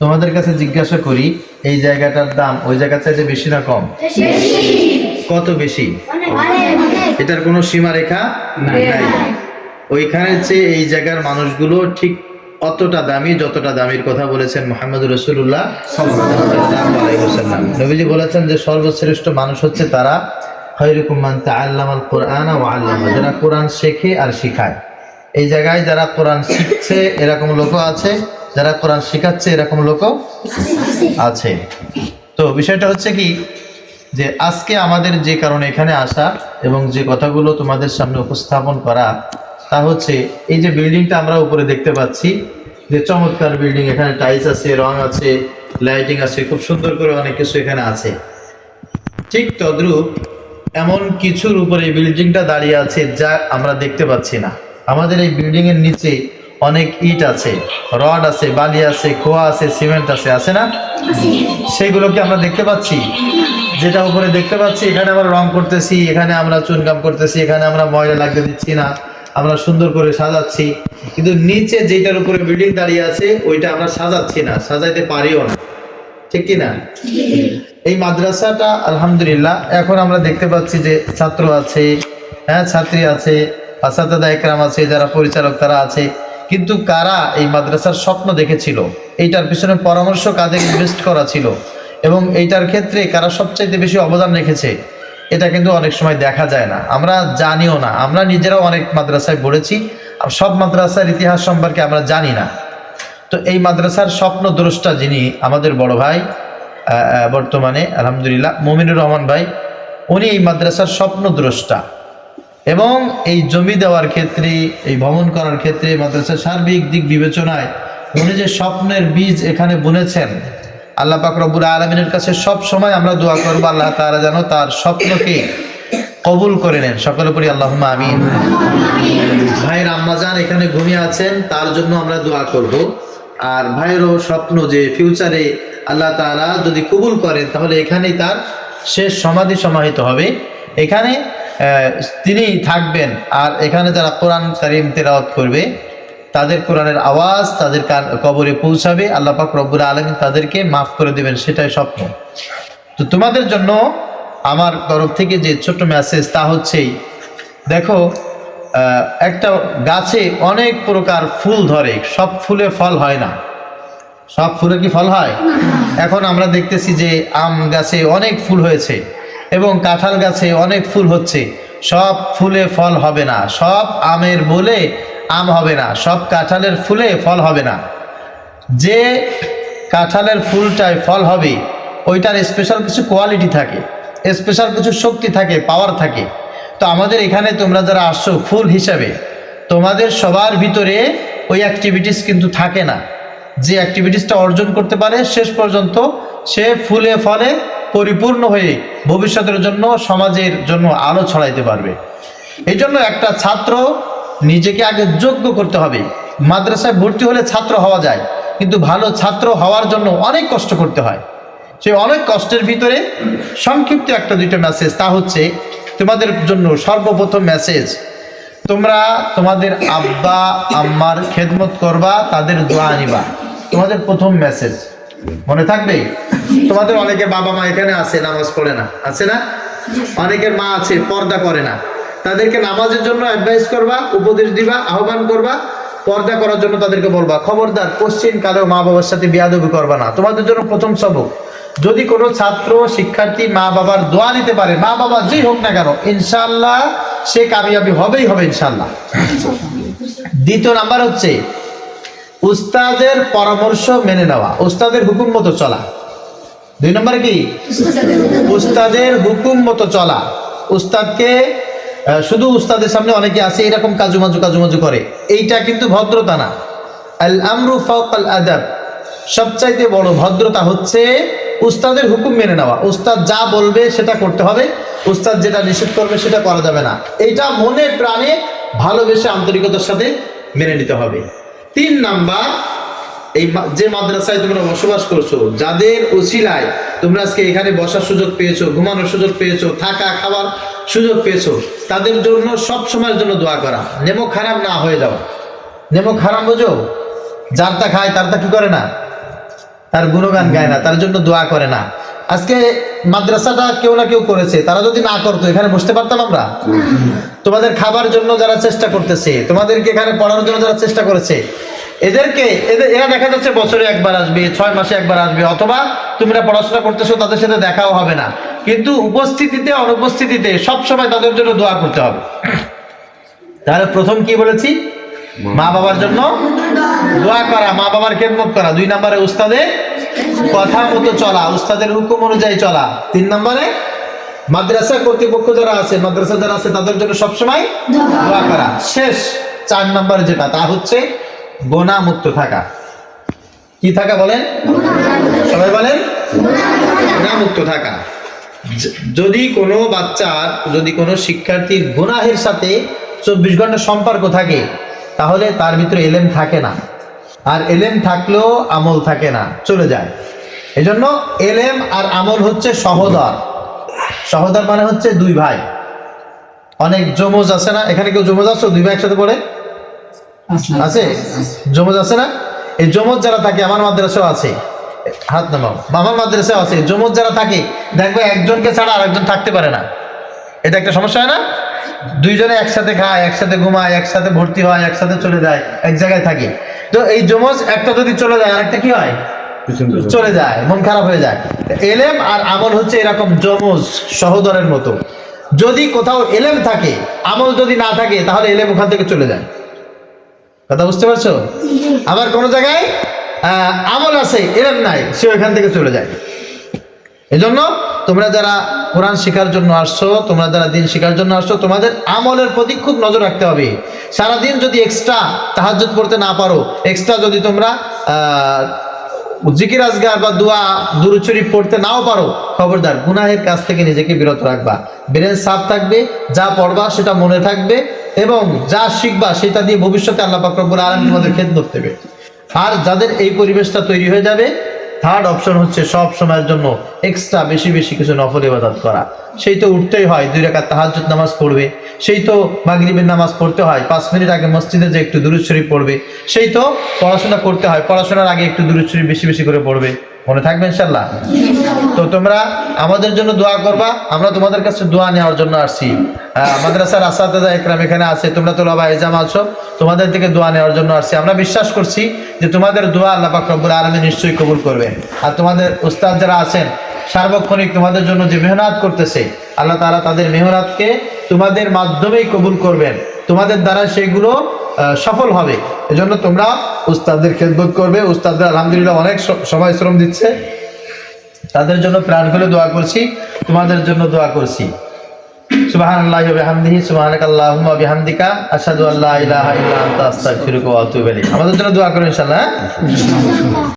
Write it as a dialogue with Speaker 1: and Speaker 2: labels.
Speaker 1: তোমাদের কাছে জিজ্ঞাসা করি এই জায়গাটার দাম ওই জায়গার চাইতে বেশি না কম? কত বেশি? এটার কোনো সীমারেখা নাই। ওইখানে চেয়ে এই জায়গার মানুষগুলো ঠিক অতটা দামি যতটা দামির কথা বলেছেন মোহাম্মদ রসুল্লাহ নবীজি বলেছেন যে সর্বশ্রেষ্ঠ মানুষ হচ্ছে তারা খৈরকুম মান তাআল্লামাল কোরআন ও আল্লামা। যারা কোরআন শেখে আর শিখায়। এই জায়গায় যারা কোরআন শিখছে এরকম লোকও আছে। যারা কোরআন শিখাচ্ছে, এরকম লোকও আছে। তো বিষয়টা হচ্ছে কি যে আজকে আমাদের যে কারণে এখানে আসা এবং যে কথাগুলো তোমাদের সামনে উপস্থাপন করা, তা হচ্ছে এই যে বিল্ডিংটা আমরা উপরে দেখতে পাচ্ছি, যে চমৎকার বিল্ডিং এখানে টাইলস আছে, রং আছে লাইটিং আছে, খুব সুন্দর করে অনেক কিছু এখানে আছে। ঠিক তদ্রূপ এমন কিছুর উপরে বিল্ডিংটা দাঁড়িয়ে আছে যা আমরা দেখতে পাচ্ছি না। আমাদের এই বিল্ডিংয়ের নিচে অনেক ইট আছে রড আছে বালি আছে খোয়া আছে সিমেন্ট আছে আছে না? সেগুলো কি আমরা দেখতে পাচ্ছি। যেটা উপরে দেখতে পাচ্ছি এখানে আমরা রং করতেছি এখানে আমরা চুনকাম করতেছি এখানে আমরা ময়লা লাগতে দিচ্ছি না আমরা সুন্দর করে সাজাচ্ছি। কিন্তু নিচে যেটার উপরে বিল্ডিং দাঁড়িয়ে আছে ওইটা আমরা সাজাচ্ছি না সাজাইতে পারিও না। ঠিক কি না? এই মাদ্রাসাটা আলহামদুলিল্লাহ এখন আমরা দেখতে পাচ্ছি যে ছাত্র আছে হ্যাঁ ছাত্রী আছে আসাদাদা একরাম আছে যারা পরিচালক তারা আছে। কিন্তু কারা এই মাদ্রাসার স্বপ্ন দেখেছিল? এইটার পিছনে পরামর্শ কাদের ইনভেস্ট করা ছিল? এবং এইটার ক্ষেত্রে কারা সবচাইতে বেশি অবদান রেখেছে? এটা কিন্তু অনেক সময় দেখা যায় না। আমরা জানিও না। আমরা নিজেরাও অনেক মাদ্রাসায় পড়েছি। সব মাদ্রাসার ইতিহাস সম্পর্কে আমরা জানি না। তো এই মাদ্রাসার স্বপ্ন দ্রষ্টা যিনি আমাদের বড় ভাই বর্তমানে, আলহামদুলিল্লাহ, মমিনুর রহমান ভাই, উনি এই মাদ্রাসার স্বপ্ন দ্রষ্টা। এবং এই জমি দেওয়ার ক্ষেত্রে, এই ভ্রমণ করার ক্ষেত্রে, মাদ্রাসার সার্বিক দিক বিবেচনায় উনি যে স্বপ্নের বীজ এখানে বুনেছেন, আল্লাহ পাক রব্বুল আলমিনের কাছে সব সময় আমরা দোয়া করব, আল্লাহ তারা যেন তার স্বপ্নকে কবুল করে নেন। সকলে পরি আল্লাহ আমিন। ভাইয়ের আম্মাজান এখানে ঘুমিয়ে আছেন, তার জন্য আমরা দোয়া করব। আর ভাইয়েরও স্বপ্ন যে ফিউচারে আল্লাহ তারা যদি কবুল করেন, তাহলে এখানেই তার শেষ সমাধি সমাহিত হবে। এখানে তিনি থাকবেন। আর এখানে যারা কোরআন কারিম তেলাওয়াত করবে তাদের কোরআনের আওয়াজ তাদের কবরে পৌঁছাবে। আল্লাহ পাক রব্বুল আলমিন তাদেরকে মাফ করে দেবেন সেটাই স্বপ্ন। তো তোমাদের জন্য আমার তরফ থেকে যে ছোট্ট মেসেজ তা হচ্ছেই দেখো একটা গাছে অনেক প্রকার ফুল ধরে সব ফুলে ফল হয় না। সব ফুলে কি ফল হয়? এখন আমরা দেখতেছি যে আম গাছে অনেক ফুল হয়েছে। এবং কাঁঠাল গাছে অনেক ফুল হচ্ছে। সব ফুলে ফল হবে না। সব আমের বলে আম হবে না। সব কাঁঠালের ফুলে ফল হবে না। যে কাঁঠালের ফুলটায় ফল হবে, ওইটার স্পেশাল কিছু কোয়ালিটি থাকে স্পেশাল কিছু শক্তি থাকে পাওয়ার থাকে। তো আমাদের এখানে তোমরা যারা আসছো ফুল হিসাবে, তোমাদের সবার ভিতরে ওই অ্যাক্টিভিটিস কিন্তু থাকে না। যে অ্যাক্টিভিটিসটা অর্জন করতে পারে, শেষ পর্যন্ত সে ফুলে ফলে পরিপূর্ণ হয়ে ভবিষ্যতের জন্য, সমাজের জন্য আলো ছড়াইতে পারবে। এই জন্য একটা ছাত্র নিজেকে আগে যোগ্য করতে হবে। মাদ্রাসায় ভর্তি হলে ছাত্র হওয়া যায়, কিন্তু ভালো ছাত্র হওয়ার জন্য অনেক কষ্ট করতে হয়। সেই অনেক কষ্টের ভিতরে সংক্ষিপ্ত একটা দুইটা মেসেজ তা হচ্ছে, তোমাদের জন্য সর্বপ্রথম মেসেজ তোমরা তোমাদের আব্বা, আম্মার খেদমত করবা, তাদের দোয়া আনিবা তোমাদের প্রথম মেসেজ মনে থাকবে? তোমাদের অনেকের বাবা মা এখানে আছে, নামাজ পড়ে না। আছে না? অনেকের মা আছে, পর্দা করে না। তাদেরকে নামাজের জন্য অ্যাডভাইস করবা, উপদেশ দিবা, আহ্বান করবা, পর্দা করার জন্য তাদেরকে বলবা, খবরদার, কোশ্চিন কালেও মা বাবার সাথে বিয়াদবি করবা না। তোমাদের জন্য প্রথম সবক, যদি কোনো ছাত্র, শিক্ষার্থী মা বাবার দোয়া নিতে পারে মা বাবা যেই হোক না কেন ইনশাল্লাহ সে কামিয়াবি হবেই হবে ইনশাল্লাহ দ্বিতীয় নাম্বার হচ্ছে উস্তাদের পরামর্শ মেনে নেওয়া। উস্তাদের হুকুম মতো চলা। দুই নম্বর কি? উস্তাদের হুকুম মতো চলা। উস্তাদকে শুধু উস্তাদের সামনে অনেকে আছে, এরকম কাজু মাজু কাজু মাজু করে। এইটা কিন্তু ভদ্রতা না। আমরু আদাব। সবচাইতে বড় ভদ্রতা হচ্ছে উস্তাদের হুকুম মেনে নেওয়া। উস্তাদ যা বলবে সেটা করতে হবে। উস্তাদ যেটা নিষেধ করবে সেটা করা যাবে না। এইটা মনে প্রাণে ভালোবেসে আন্তরিকতার সাথে মেনে নিতে হবে। তিন নাম্বার, এই যে মাদ্রাসায় তোমরা বসবাস করছ, যাদের ওসিলায় তোমরা আজকে এখানে বসার সুযোগ পেয়েছ, ঘুমানোর সুযোগ পেয়েছ, থাকা, খাওয়ার সুযোগ পেয়েছ, তাদের জন্য সব সময়ের জন্য দোয়া করা। নেমো খারাপ না হয়ে যাও। নেমো খারাপ বোঝো? যার তা খায়, তার তা কি করে না? তার গুণগান গায় না, তার জন্য দোয়া করে না। আজকে মাদ্রাসাটা কেউ না কেউ করেছে, তারা যদি না করতো, এখানে বসতে পারতাম আমরা? তোমাদের খাবার জন্য যারা চেষ্টা করতেছে, তোমাদেরকে এখানে পড়ানোর জন্য যারা চেষ্টা করেছে, এদেরকে, এদের, এরা দেখা যাচ্ছে বছরে একবার আসবে, ছয় মাসে একবার আসবে, অথবা তোমরা পড়াশোনা করতেছো, তাদের সাথে দেখাও হবে না। কিন্তু উপস্থিতিতে, অনুপস্থিতিতে সব সময় তাদের জন্য দোয়া করতে হবে। তাহলে প্রথম কি বলেছি? মা বাবার জন্য দোয়া করা, মা বাবার খেদমত করা। দুই নম্বরে উস্তাদের কথা মতো চলা, উস্তাদের হুকুম অনুযায়ী চলা। তিন নম্বরে, মাদ্রাসা কর্তৃপক্ষ যারা আছে, মাদ্রাসা যারা আছে, তাদের জন্য সবসময় করা। শেষ চার নম্বরে যেটা, তা হচ্ছে গোনা মুক্ত থাকা। কি থাকা বলেন? সবাই বলেন? গোনা মুক্ত থাকা যদি কোনো বাচ্চার যদি কোনো শিক্ষার্থীর গুনাহের সাথে চব্বিশ ঘণ্টা সম্পর্ক থাকে, তাহলে তার ভিতরে এলেম থাকে না। আর এলেম থাকলেও আমল থাকে না। চলে যায়। এজন্য এলেম আর আমল হচ্ছে সহদর। সহদর মানে হচ্ছে দুই ভাই। অনেক জমজ আছে না? এখানে কেউ জমজ আছো? দুই ভাই একসাথে পড়ে? আছে। জমজ আছে না? এই জমজ যারা থাকে আমার মাদ্রাসাও আছে। হাত নামাও। আমার মাদ্রাসাও আছে। জমজ যারা থাকে দেখবে একজনকে ছাড়া আরেকজন থাকতে পারে না। এটা একটা সমস্যা হয় না? দুইজনে একসাথে খায় একসাথে ঘুমায় একসাথে ভর্তি হয় একসাথে চলে যায় এক জায়গায় থাকে। তো এই যমজ একটা যদি চলে যায় আরেকটা কি হয়? চলে যায় মন খারাপ হয়ে যায়। এলেম আর আমল হচ্ছে এরকম যমজ সহদরের মতো। যদি কোথাও এলেম থাকে আমল যদি না থাকে তাহলে এলেম ওখান থেকে চলে যায়। কথা বুঝতে পারছ? আবার কোন জায়গায় আমল আছে এলেম নাই সে ওখান থেকে চলে যায়। এজন্য তোমরা যারা কোরআন শেখার জন্য আসছো, তোমরা যারা দিন শেখার জন্য আসছো, তোমাদের আমলের প্রতি খুব নজর রাখতে হবে। সারাদিন যদি এক্সট্রা তাহাজ্জুদ পড়তে না পারো এক্সট্রা যদি তোমরা জিকির আজগার বা দোয়া দুরুচুরি পড়তে নাও পারো, খবরদার, গুনাহের কাছ থেকে নিজেকে বিরত রাখবা। ব্রেন সাফ থাকবে, যা পড়বা সেটা মনে থাকবে এবং যা শিখবা সেটা দিয়ে ভবিষ্যতে আল্লাহ পাক রব্বুল আলামিন তোমাদের খেদমত দেবে। আর যাদের এই পরিবেশটা তৈরি হয়ে যাবে থার্ড অপশন হচ্ছে সব সময়ের জন্য এক্সট্রা বেশি বেশি কিছু নফল ইবাদত করা। সেই তো উঠতেই হয়, দুই রেখা তাহাজুদ নামাজ পড়বে। সেই তো মাগরিবের নামাজ পড়তে হয়, পাঁচ মিনিট আগে মসজিদে যে একটু দূরশ্বরী পড়বে। সেই তো পড়াশোনা করতে হয়, পড়াশোনার আগে একটু দূরশ্বরী বেশি বেশি করে পড়বে। মনে থাকবে ইনশাল্লাহ? তো তোমরা আমাদের জন্য দোয়া করবা, আমরা তোমাদের কাছে দোয়া নেওয়ার জন্য আসছি। মাদ্রাসার আসাদাদা একরাম এখানে আছে, তোমরা তো লাভা এজাম আছো, তোমাদের থেকে দোয়া নেওয়ার জন্য আসছি। আমরা বিশ্বাস করছি যে তোমাদের দোয়া আল্লাহ রব্বুল আলামিন নিশ্চয়ই কবুল করবে। আর তোমাদের উস্তাদ যারা আছেন, সার্বক্ষণিক তোমাদের জন্য যে মেহনত করতেছে, আল্লাহ তাআলা তাদের মেহনতকে তোমাদের মাধ্যমেই কবুল করবেন। তোমাদের দ্বারা সেগুলো সফল হবে। এজন্য তোমরা উস্তাদের খেদবোধ করবে। উস্তাদদের আলহামদুলিল্লাহ অনেক সবাই শ্রম দিচ্ছে। তাদের জন্য প্রাণ খুলে দোয়া করছি। তোমাদের জন্য দোয়া করছি। সুবাহান আমাদের জন্য দোয়া করুন ইনশাআল্লাহ হ্যাঁ?